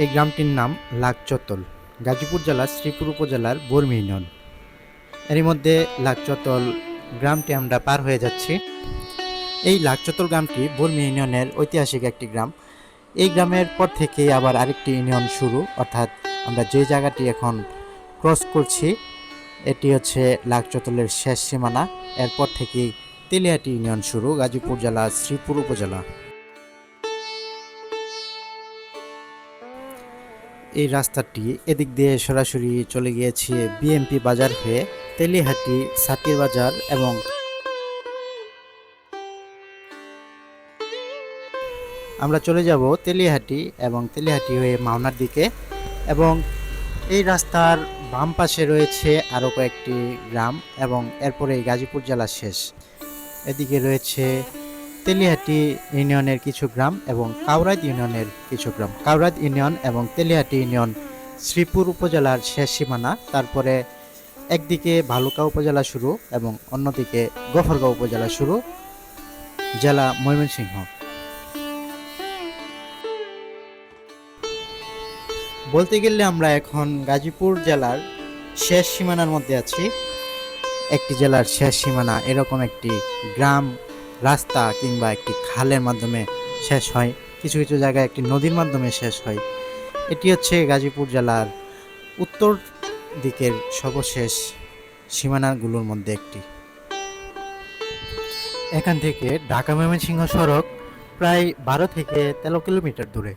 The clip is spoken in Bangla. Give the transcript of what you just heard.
এই গ্রামটির নাম লাকচতল গাজীপুর জেলার শ্রীপুর উপজেলার বর্মি ইউনিয়ন। এরই মধ্যে লাকচতল গ্রামটি আমরা পার হয়ে যাচ্ছি। এই লাকচতল গ্রামটি বর্মি ইউনিয়নের ঐতিহাসিক একটি গ্রাম। এই গ্রামের পর থেকেই আবার আরেকটি ইউনিয়ন শুরু, অর্থাৎ আমরা যে জায়গাটি এখন ক্রস করছি, এটি হচ্ছে লাকচতলের শেষ সীমানা। এরপর থেকেই তেলিয়াটি ইউনিয়ন শুরু, গাজীপুর জেলা শ্রীপুর উপজেলা। এই রাস্তাটি এদিক দিয়ে সরাসরি চলে গিয়েছে বিএমপি বাজার হয়ে তেলিহাটি, সাতির বাজার এবং আমরা চলে যাব তেলিহাটি এবং তেলিহাটি হয়ে মাওনার দিকে এবং এই রাস্তার বাম পাশে রয়েছে আরও কয়েকটি গ্রাম এবং এরপরে গাজীপুর জেলা শেষ। এদিকে রয়েছে তেলিহাটি ইউনিয়নের কিছু গ্রাম এবং কাউরাদ ইউনিয়নের কিছু গ্রাম। কাউরাদ ইউনিয়ন এবং তেলিহাটি ইউনিয়ন শ্রীপুর উপজেলার শেষ সীমানা, তারপরে একদিকে ভালুকা উপজেলা শুরু এবং অন্যদিকে গফরগাঁও উপজেলা শুরু। জেলা ময়মনসিংহ। বলতে গেলে আমরা এখন গাজীপুর জেলার শেষ সীমানার মধ্যে আছি। একটি জেলার শেষ সীমানা এরকম একটি গ্রাম রাস্তা কিংবা একটি খালের মাধ্যমে শেষ হয়। কিছু কিছু জায়গায় একটি নদীর মাধ্যমে শেষ হয়। এটি হচ্ছে গাজীপুর জেলার উত্তর দিকের সর্বশেষ সীমানাগুলোর মধ্যে একটি। এখান থেকে ঢাকা ময়মনসিংহ সড়ক প্রায় বারো থেকে তেরো কিলোমিটার দূরে।